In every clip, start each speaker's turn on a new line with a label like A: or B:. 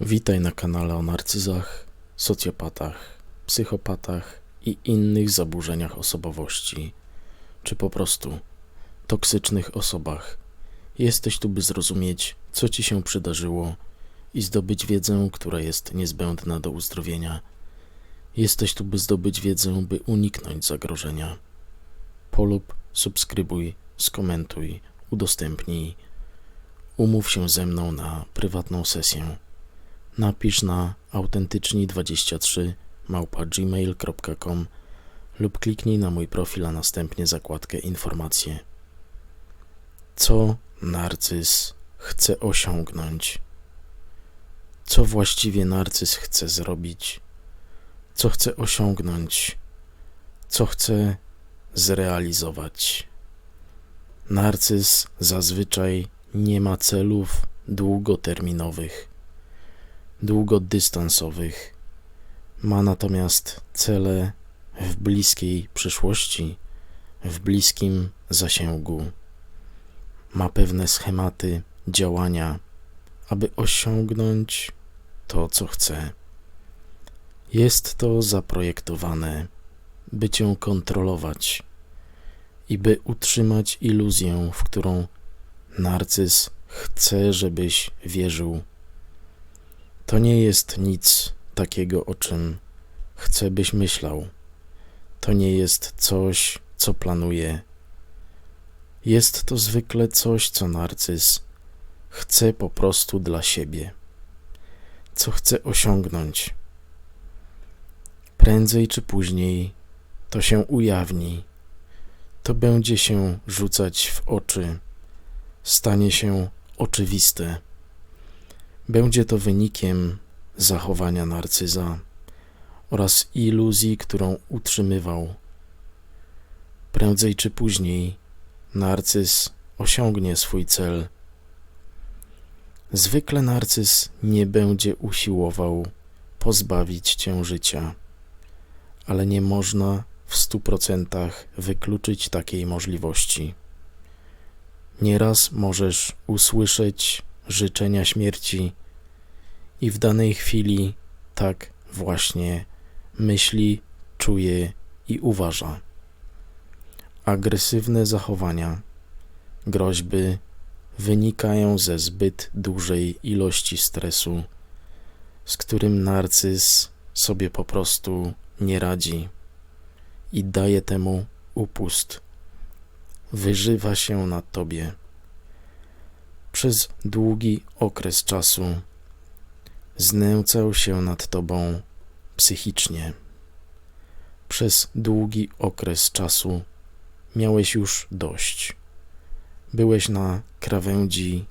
A: Witaj na kanale o narcyzach, socjopatach, psychopatach i innych zaburzeniach osobowości, czy po prostu toksycznych osobach. Jesteś tu, by zrozumieć, co ci się przydarzyło i zdobyć wiedzę, która jest niezbędna do uzdrowienia. Jesteś tu, by zdobyć wiedzę, by uniknąć zagrożenia. Polub, subskrybuj, skomentuj, udostępnij. Umów się ze mną na prywatną sesję napisz na autentyczni23 małpa gmail.com lub kliknij na mój profil, a następnie zakładkę informacje. Co narcyz chce osiągnąć? Co właściwie narcyz chce zrobić? Co chce osiągnąć? Co chce zrealizować? Narcyz zazwyczaj nie ma celów długoterminowych długodystansowych. Ma natomiast cele w bliskiej przyszłości, w bliskim zasięgu. Ma pewne schematy działania, aby osiągnąć to, co chce. Jest to zaprojektowane, by cię kontrolować i by utrzymać iluzję, w którą narcyz chce, żebyś wierzył. To nie jest nic takiego, o czym chcę, byś myślał. To nie jest coś, co planuje. Jest to zwykle coś, co narcyz chce po prostu dla siebie, co chce osiągnąć. Prędzej czy później to się ujawni, to będzie się rzucać w oczy, stanie się oczywiste. Będzie to wynikiem zachowania narcyza oraz iluzji, którą utrzymywał. Prędzej czy później narcyz osiągnie swój cel. Zwykle narcyz nie będzie usiłował pozbawić cię życia, ale nie można w stu procentach wykluczyć takiej możliwości. Nieraz możesz usłyszeć życzenia śmierci i w danej chwili tak właśnie myśli, czuje i uważa. Agresywne zachowania, groźby wynikają ze zbyt dużej ilości stresu, z którym narcyz sobie po prostu nie radzi i daje temu upust. Wyżywa się na tobie przez długi okres czasu znęcał się nad tobą psychicznie. Przez długi okres czasu miałeś już dość. Byłeś na krawędzi,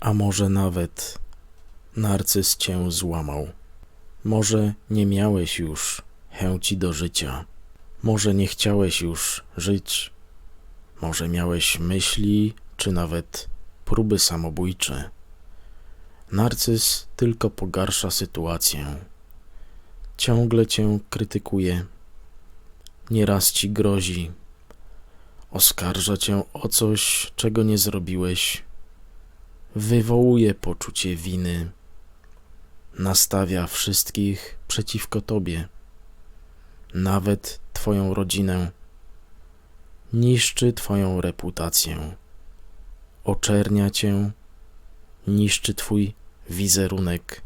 A: a może nawet narcyz cię złamał. Może nie miałeś już chęci do życia. Może nie chciałeś już żyć. Może miałeś myśli, czy nawet próby samobójcze. Narcyz tylko pogarsza sytuację. Ciągle cię krytykuje. Nieraz ci grozi. Oskarża cię o coś, czego nie zrobiłeś. Wywołuje poczucie winy. Nastawia wszystkich przeciwko tobie, nawet twoją rodzinę. Niszczy twoją reputację oczernia cię, niszczy twój wizerunek,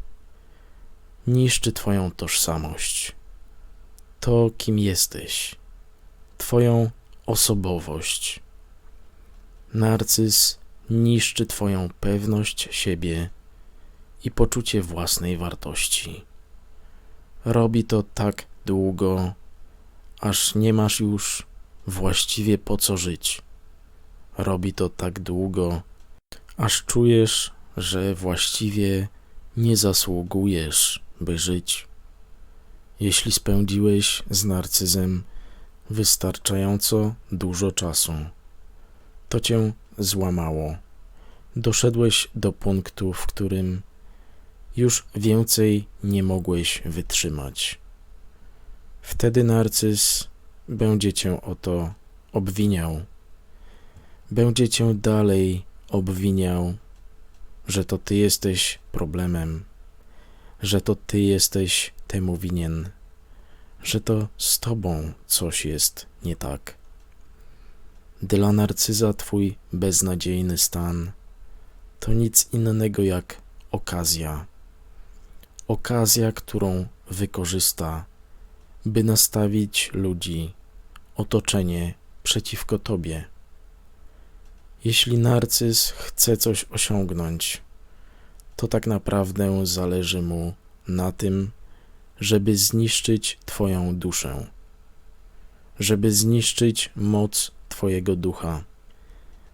A: niszczy twoją tożsamość, to kim jesteś, twoją osobowość. Narcyz niszczy twoją pewność siebie i poczucie własnej wartości. Robi to tak długo, aż nie masz już właściwie po co żyć robi to tak długo, aż czujesz, że właściwie nie zasługujesz, by żyć. Jeśli spędziłeś z narcyzem wystarczająco dużo czasu, to cię złamało. Doszedłeś do punktu, w którym już więcej nie mogłeś wytrzymać. Wtedy narcyz będzie cię o to obwiniał będzie cię dalej obwiniał, że to ty jesteś problemem że to ty jesteś temu winien, że to z tobą coś jest nie tak. Dla narcyza twój beznadziejny stan to nic innego jak okazja. Okazja, którą wykorzysta, by nastawić ludzi, otoczenie przeciwko tobie. Jeśli narcyz chce coś osiągnąć, to tak naprawdę zależy mu na tym, żeby zniszczyć Twoją duszę, żeby zniszczyć moc Twojego ducha,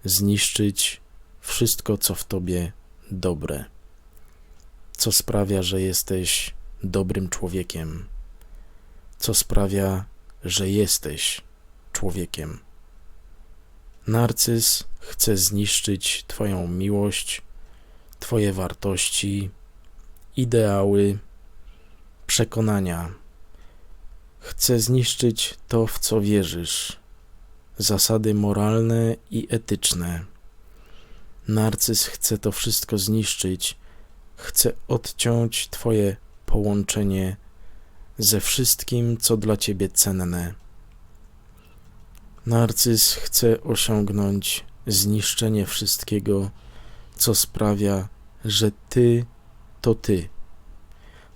A: zniszczyć wszystko, co w Tobie dobre, co sprawia, że jesteś dobrym człowiekiem, co sprawia, że jesteś człowiekiem. Narcyz chce zniszczyć Twoją miłość, Twoje wartości, ideały, przekonania. Chce zniszczyć to, w co wierzysz, zasady moralne i etyczne. Narcyz chce to wszystko zniszczyć, chce odciąć Twoje połączenie ze wszystkim, co dla Ciebie cenne. Narcyz chce osiągnąć zniszczenie wszystkiego, co sprawia, że Ty to Ty,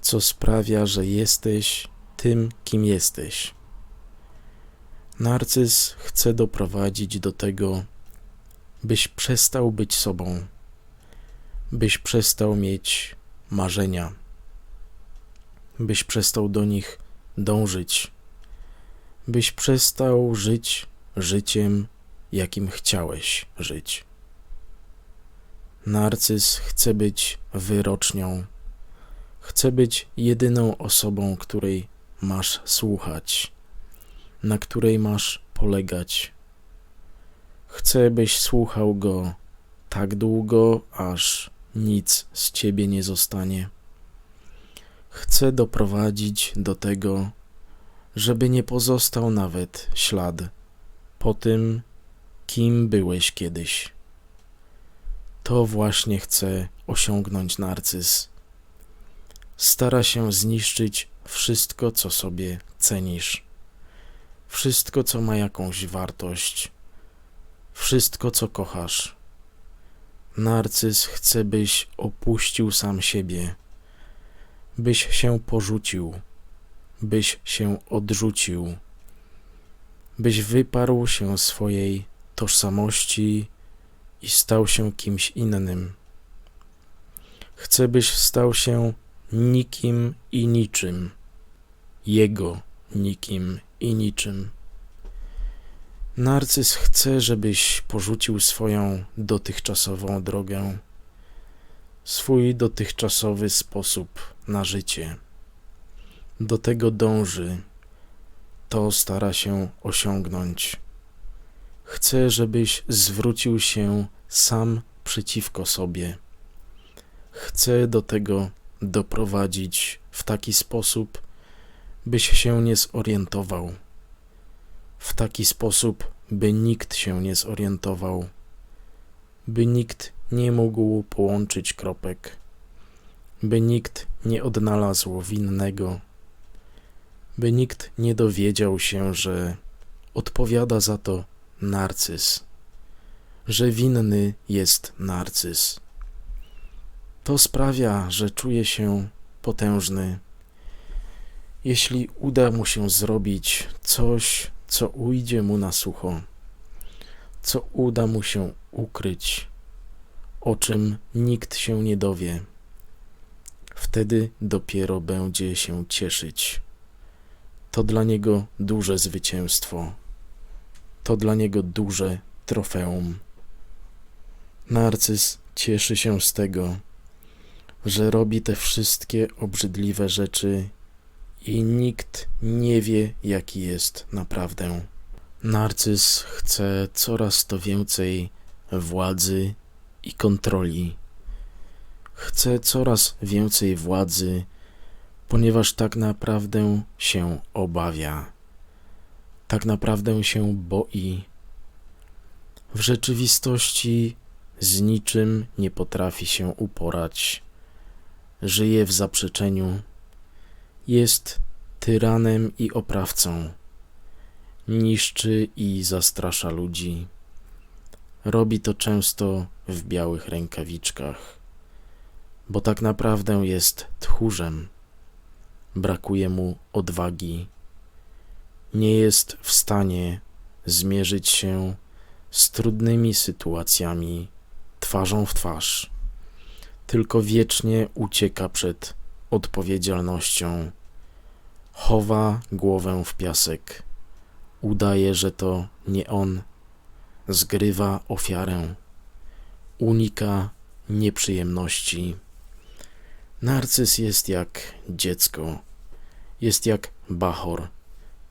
A: co sprawia, że jesteś tym, kim jesteś. Narcyz chce doprowadzić do tego, byś przestał być sobą, byś przestał mieć marzenia, byś przestał do nich dążyć, byś przestał żyć życiem, jakim chciałeś żyć. Narcyz chce być wyrocznią, chce być jedyną osobą, której masz słuchać, na której masz polegać. Chce, byś słuchał go tak długo, aż nic z ciebie nie zostanie. Chce doprowadzić do tego, żeby nie pozostał nawet ślad po tym, kim byłeś kiedyś. To właśnie chce osiągnąć narcyz. Stara się zniszczyć wszystko, co sobie cenisz, wszystko, co ma jakąś wartość, wszystko, co kochasz. Narcyz chce, byś opuścił sam siebie, byś się porzucił, byś się odrzucił, byś wyparł się swojej tożsamości i stał się kimś innym. Chcę, byś stał się nikim i niczym, jego nikim i niczym. Narcyz chce, żebyś porzucił swoją dotychczasową drogę, swój dotychczasowy sposób na życie. Do tego dąży, to stara się osiągnąć. Chcę, żebyś zwrócił się sam przeciwko sobie. Chcę do tego doprowadzić w taki sposób, byś się nie zorientował. W taki sposób, by nikt się nie zorientował, by nikt nie mógł połączyć kropek, by nikt nie odnalazł winnego, by nikt nie dowiedział się, że odpowiada za to narcyz, że winny jest narcyz. To sprawia, że czuje się potężny. Jeśli uda mu się zrobić coś, co ujdzie mu na sucho, co uda mu się ukryć, o czym nikt się nie dowie, wtedy dopiero będzie się cieszyć. To dla niego duże zwycięstwo to dla niego duże trofeum. Narcyz cieszy się z tego, że robi te wszystkie obrzydliwe rzeczy i nikt nie wie, jaki jest naprawdę. Narcyz chce coraz to więcej władzy i kontroli. Chce coraz więcej władzy, ponieważ tak naprawdę się obawia tak naprawdę się boi. W rzeczywistości z niczym nie potrafi się uporać. żyje w zaprzeczeniu, jest tyranem i oprawcą, niszczy i zastrasza ludzi. Robi to często w białych rękawiczkach, bo tak naprawdę jest tchórzem. Brakuje mu odwagi, nie jest w stanie zmierzyć się z trudnymi sytuacjami twarzą w twarz, tylko wiecznie ucieka przed odpowiedzialnością, chowa głowę w piasek, udaje, że to nie on, zgrywa ofiarę, unika nieprzyjemności. Narcyz jest jak dziecko, jest jak bachor,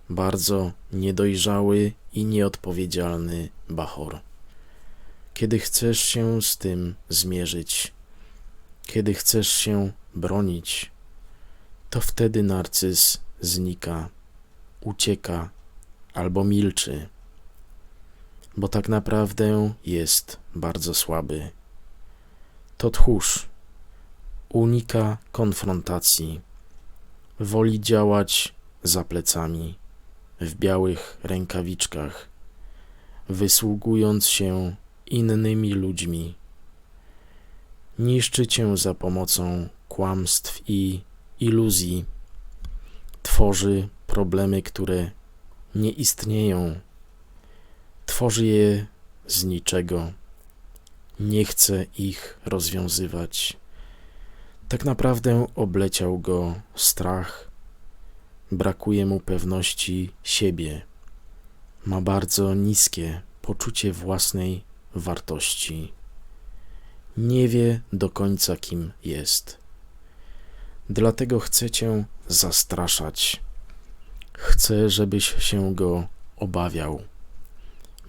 A: bardzo niedojrzały i nieodpowiedzialny bachor. Kiedy chcesz się z tym zmierzyć, kiedy chcesz się bronić, to wtedy narcyz znika, ucieka albo milczy, bo tak naprawdę jest bardzo słaby. To tchórz, unika konfrontacji, woli działać za plecami, w białych rękawiczkach, wysługując się innymi ludźmi. Niszczy cię za pomocą kłamstw i iluzji. Tworzy problemy, które nie istnieją. Tworzy je z niczego. Nie chce ich rozwiązywać. Tak naprawdę obleciał go strach. Brakuje mu pewności siebie. Ma bardzo niskie poczucie własnej wartości. Nie wie do końca, kim jest. Dlatego chce cię zastraszać. Chce, żebyś się go obawiał,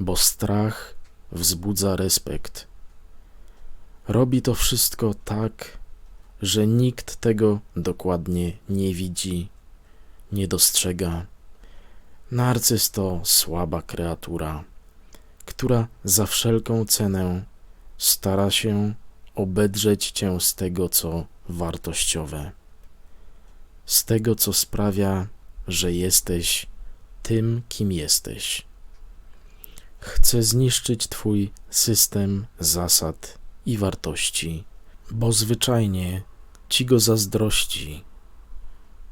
A: bo strach wzbudza respekt. Robi to wszystko tak, że nikt tego dokładnie nie widzi, nie dostrzega. Narcyz to słaba kreatura która za wszelką cenę stara się obedrzeć cię z tego, co wartościowe, z tego, co sprawia, że jesteś tym, kim jesteś. Chce zniszczyć Twój system zasad i wartości, bo zwyczajnie ci go zazdrości.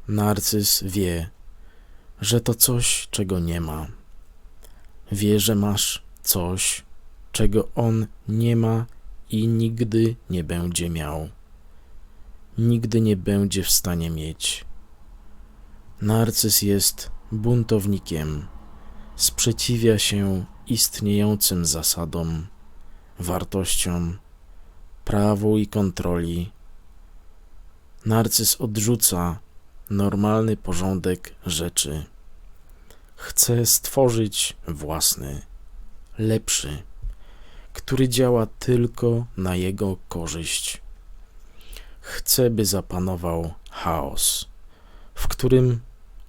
A: Narcyz wie, że to coś, czego nie ma. Wie, że masz coś, czego on nie ma i nigdy nie będzie miał. Nigdy nie będzie w stanie mieć. Narcyz jest buntownikiem, sprzeciwia się istniejącym zasadom, wartościom, prawu i kontroli. Narcyz odrzuca normalny porządek rzeczy. Chce stworzyć własny lepszy, który działa tylko na jego korzyść. Chce, by zapanował chaos, w którym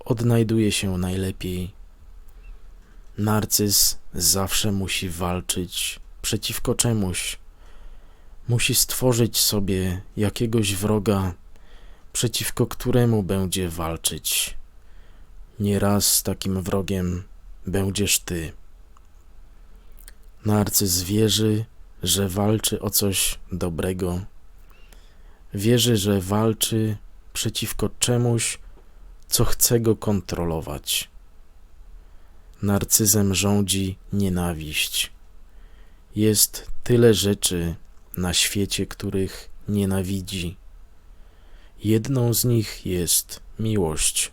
A: odnajduje się najlepiej. Narcyz zawsze musi walczyć przeciwko czemuś. Musi stworzyć sobie jakiegoś wroga, przeciwko któremu będzie walczyć. Nieraz takim wrogiem będziesz ty. Narcyz wierzy, że walczy o coś dobrego. Wierzy, że walczy przeciwko czemuś, co chce go kontrolować. Narcyzem rządzi nienawiść. Jest tyle rzeczy na świecie, których nienawidzi. Jedną z nich jest miłość.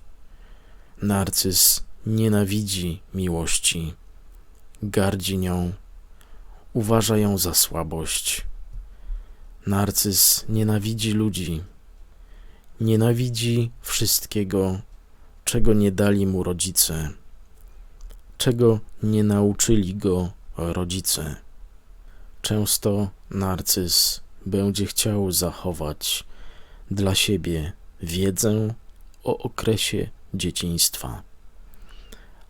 A: Narcyz nienawidzi miłości, gardzi nią uważa ją za słabość. Narcyz nienawidzi ludzi, nienawidzi wszystkiego, czego nie dali mu rodzice, czego nie nauczyli go rodzice. Często narcyz będzie chciał zachować dla siebie wiedzę o okresie dzieciństwa.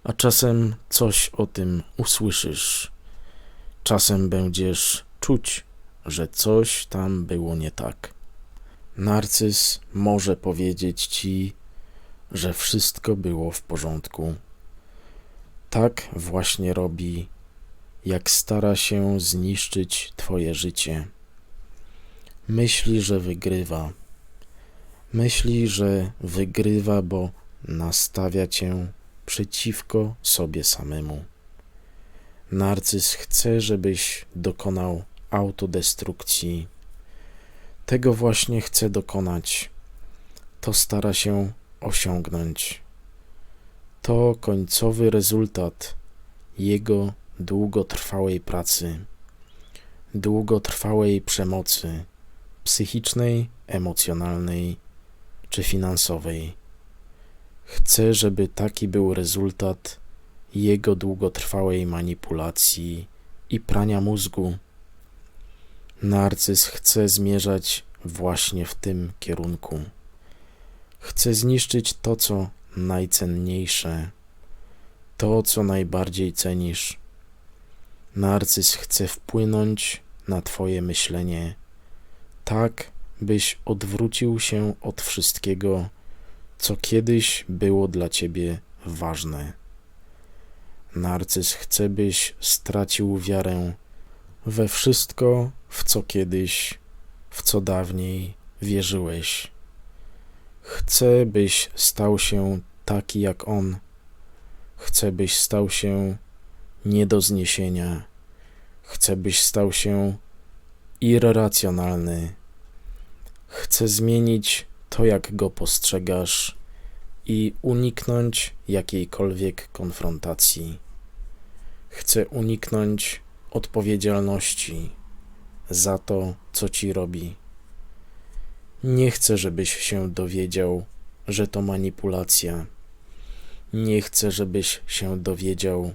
A: A czasem coś o tym usłyszysz Czasem będziesz czuć, że coś tam było nie tak. Narcyz może powiedzieć ci, że wszystko było w porządku. Tak właśnie robi, jak stara się zniszczyć twoje życie. Myśli, że wygrywa. Myśli, że wygrywa, bo nastawia cię przeciwko sobie samemu. Narcyz chce, żebyś dokonał autodestrukcji. Tego właśnie chce dokonać. To stara się osiągnąć. To końcowy rezultat jego długotrwałej pracy, długotrwałej przemocy psychicznej, emocjonalnej czy finansowej. Chce, żeby taki był rezultat jego długotrwałej manipulacji i prania mózgu. Narcyz chce zmierzać właśnie w tym kierunku. Chce zniszczyć to, co najcenniejsze, to, co najbardziej cenisz. Narcyz chce wpłynąć na Twoje myślenie, tak byś odwrócił się od wszystkiego, co kiedyś było dla Ciebie ważne. Narcyz chce, byś stracił wiarę we wszystko, w co kiedyś, w co dawniej wierzyłeś. Chce, byś stał się taki jak on. Chce, byś stał się nie do zniesienia. Chce, byś stał się irracjonalny. Chce zmienić to, jak go postrzegasz i uniknąć jakiejkolwiek konfrontacji. Chce uniknąć odpowiedzialności za to, co ci robi. Nie chcę, żebyś się dowiedział, że to manipulacja. Nie chcę, żebyś się dowiedział,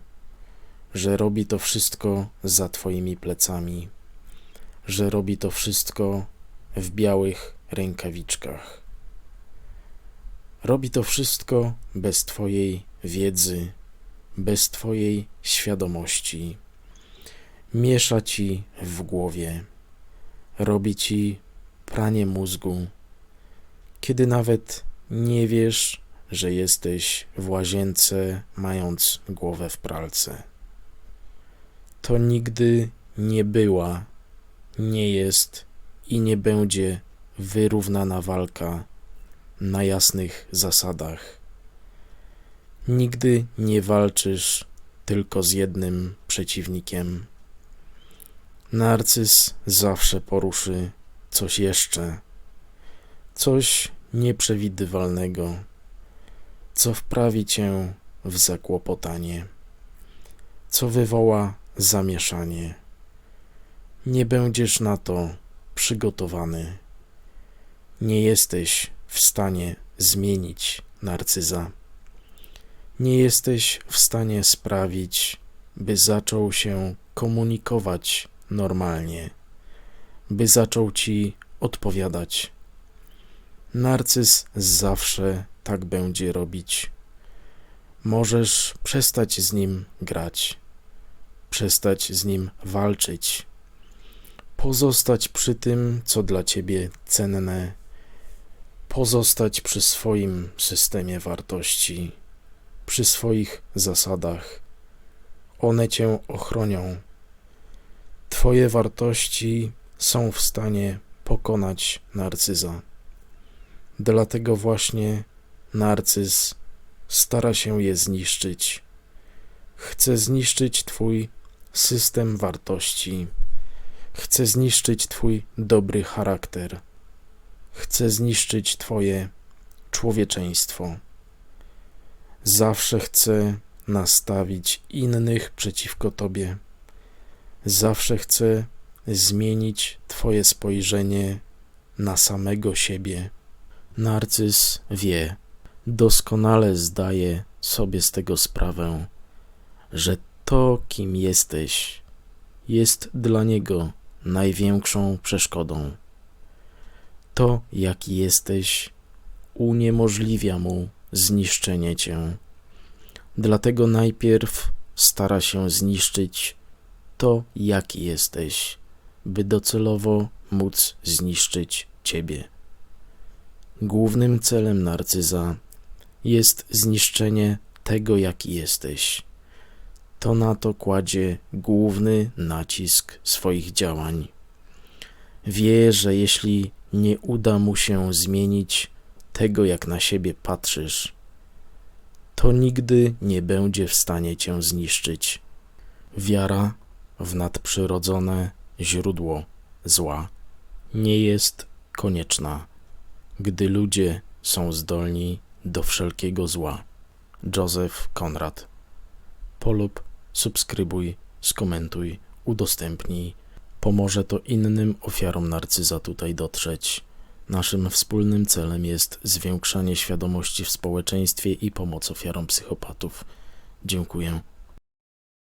A: że robi to wszystko za twoimi plecami, że robi to wszystko w białych rękawiczkach. Robi to wszystko bez twojej wiedzy, bez twojej świadomości. Miesza ci w głowie, robi ci pranie mózgu, kiedy nawet nie wiesz, że jesteś w łazience, mając głowę w pralce. To nigdy nie była, nie jest i nie będzie wyrównana walka na jasnych zasadach. Nigdy nie walczysz tylko z jednym przeciwnikiem. Narcyz zawsze poruszy coś jeszcze, coś nieprzewidywalnego, co wprawi cię w zakłopotanie, co wywoła zamieszanie. Nie będziesz na to przygotowany. Nie jesteś w stanie zmienić narcyza. Nie jesteś w stanie sprawić, by zaczął się komunikować normalnie by zaczął ci odpowiadać. Narcyz zawsze tak będzie robić. Możesz przestać z nim grać, przestać z nim walczyć, pozostać przy tym, co dla ciebie cenne, pozostać przy swoim systemie wartości, przy swoich zasadach. One cię ochronią. Twoje wartości są w stanie pokonać narcyza. Dlatego właśnie narcyz stara się je zniszczyć. Chce zniszczyć Twój system wartości. Chce zniszczyć Twój dobry charakter. Chce zniszczyć Twoje człowieczeństwo. Zawsze chce nastawić innych przeciwko Tobie. Zawsze chce zmienić Twoje spojrzenie na samego siebie. Narcyz wie, doskonale zdaje sobie z tego sprawę, że to, kim jesteś, jest dla niego największą przeszkodą. To, jaki jesteś, uniemożliwia mu zniszczenie cię. Dlatego najpierw stara się zniszczyć to, jaki jesteś by docelowo móc zniszczyć Ciebie. Głównym celem narcyza jest zniszczenie tego, jaki jesteś. To na to kładzie główny nacisk swoich działań. Wie, że jeśli nie uda mu się zmienić tego, jak na siebie patrzysz, to nigdy nie będzie w stanie cię zniszczyć. Wiara w nadprzyrodzone źródło zła nie jest konieczna, gdy ludzie są zdolni do wszelkiego zła. Joseph Konrad. Polub, subskrybuj, skomentuj, udostępnij. Pomoże to innym ofiarom narcyza tutaj dotrzeć. Naszym wspólnym celem jest zwiększanie świadomości w społeczeństwie i pomoc ofiarom psychopatów. Dziękuję.